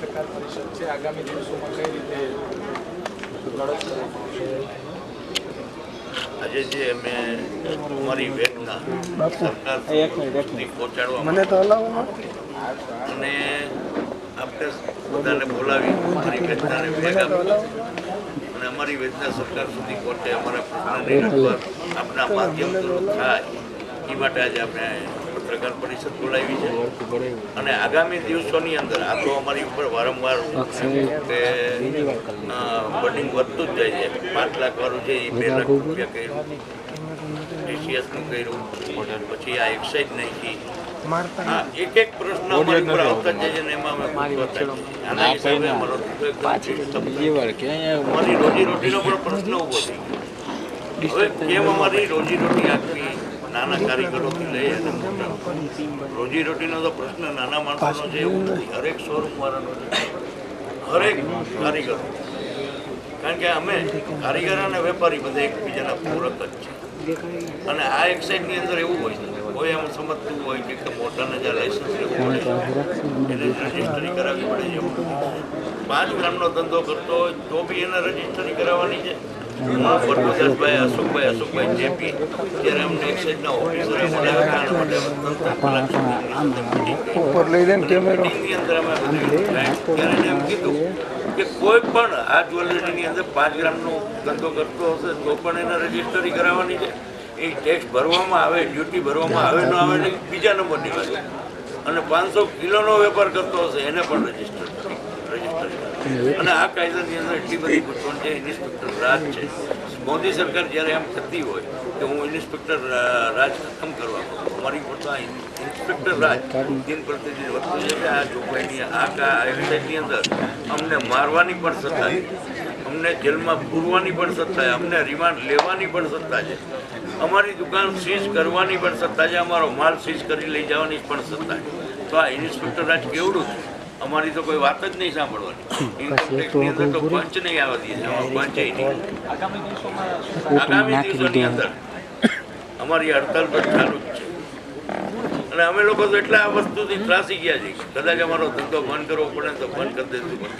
પત્રકાર પરિષદ છે. આગામી દિવસોમાં કઈ રીતે આજે જે અમે અમારી વેદના સરકાર પહોંચાડવા મને તો અને આપણે બધાને બોલાવી અમારી વેદનાને વેગ અને અમારી વેદના સરકાર સુધી પહોંચે અમારા પ્રશ્નને આપણા માધ્યમ થાય. એ માટે આજે આપણે પત્રકાર પરિષદ બોલાવી છે. અને આગામી દિવસોની અંદર આ તો અમારી ઉપર વારંવાર કે વધતું જ જાય છે. પાંચ લાખ વાળું છે એ બે લાખ રૂપિયા કર્યું ટીસીએસનું કર્યું પછી આ એક્સાઇઝ નાખી હા એક એક પ્રશ્ન અમારી ઉપર આવતા જ જાય છે ને એમાં અમે. આના હિસાબે અમારો પણ પ્રશ્ન ઊભો થઈ ગયો. હવે કેમ અમારી રોજી રોટી આપવી નાના કારીગરોથી લઈ અને મોટા. રોજી રોટીનો તો પ્રશ્ન નાના માણસોનો છે, એવું નથી. હરેક શોરૂમ વાળાનો છે. હરેક કારીગરો. કારણ કે અમે કારીગર અને વેપારી બધા એકબીજાના પૂરક જ છે. અને આ એક્સાઇઝની અંદર એવું હોય છે. કોઈ એમ સમજતું હોય કે મોટાને જ્યાં લાયસન્સ લેવું પડે રજીસ્ટ્રી કરાવવી પડે છે. પાંચ ગ્રામનો ધંધો કરતો હોય તો બી એને રજિસ્ટરી કરાવવાની છે. અશોકભાઈ અશોકભાઈ જેપી ત્યારે અમને એક્સાઇઝના ઓફિસરે. ઉપર લઈ કેમેરો ત્યારે એમ કીધું કે કોઈ પણ આ જ્વેલરીની અંદર પાંચ ગ્રામનો ધંધો કરતો હશે તો પણ એને રજીસ્ટરી કરાવવાની છે. એ ટેક્સ ભરવામાં આવે ડ્યુટી ભરવામાં આવે ન આવે બીજા નંબરની વાત અને પાંચસો કિલોનો વેપાર કરતો હશે એને પણ રજિસ્ટર રજીસ્ટરી અને આ કાયદાની અંદર એટલી બધી ગૂંચવણ છે, ઇન્સ્પેક્ટર રાજ છે. મોદી સરકાર જ્યારે એમ થતી હોય કે હું ઇન્સ્પેક્ટર રાજ ખતમ કરવા માંગુ. અમારી ઉપર ઇન્સ્પેક્ટર રાજ દિન પ્રતિદિન વધતું છે. કે આ જોગવાઈની, આ કા અંદર અમને મારવાની પણ સત્તા અમને જેલમાં પૂરવાની પણ સત્તા છે. અમને રિમાન્ડ લેવાની પણ સત્તા છે. અમારી દુકાન સીઝ કરવાની પણ સત્તા છે. અમારો માલ સીઝ કરી લઈ જવાની પણ સત્તા છે. તો આ ઇન્સ્પેક્ટર રાજ કેવડું છે? અમારી તો કોઈ વાત જ નહીં સાંભળવાની. ઇન્કમ અંદર તો પંચ નહીં આવવા દે પંચે નહીં. આગામી દિવસોની અંદર અમારી હડતાલ તો ચાલુ જ છે. અને અમે લોકો તો એટલા આ વસ્તુથી ત્રાસી ગયા છીએ. કદાચ અમારો ધંધો બંધ કરવો પડે તો બંધ કરી દેતું પણ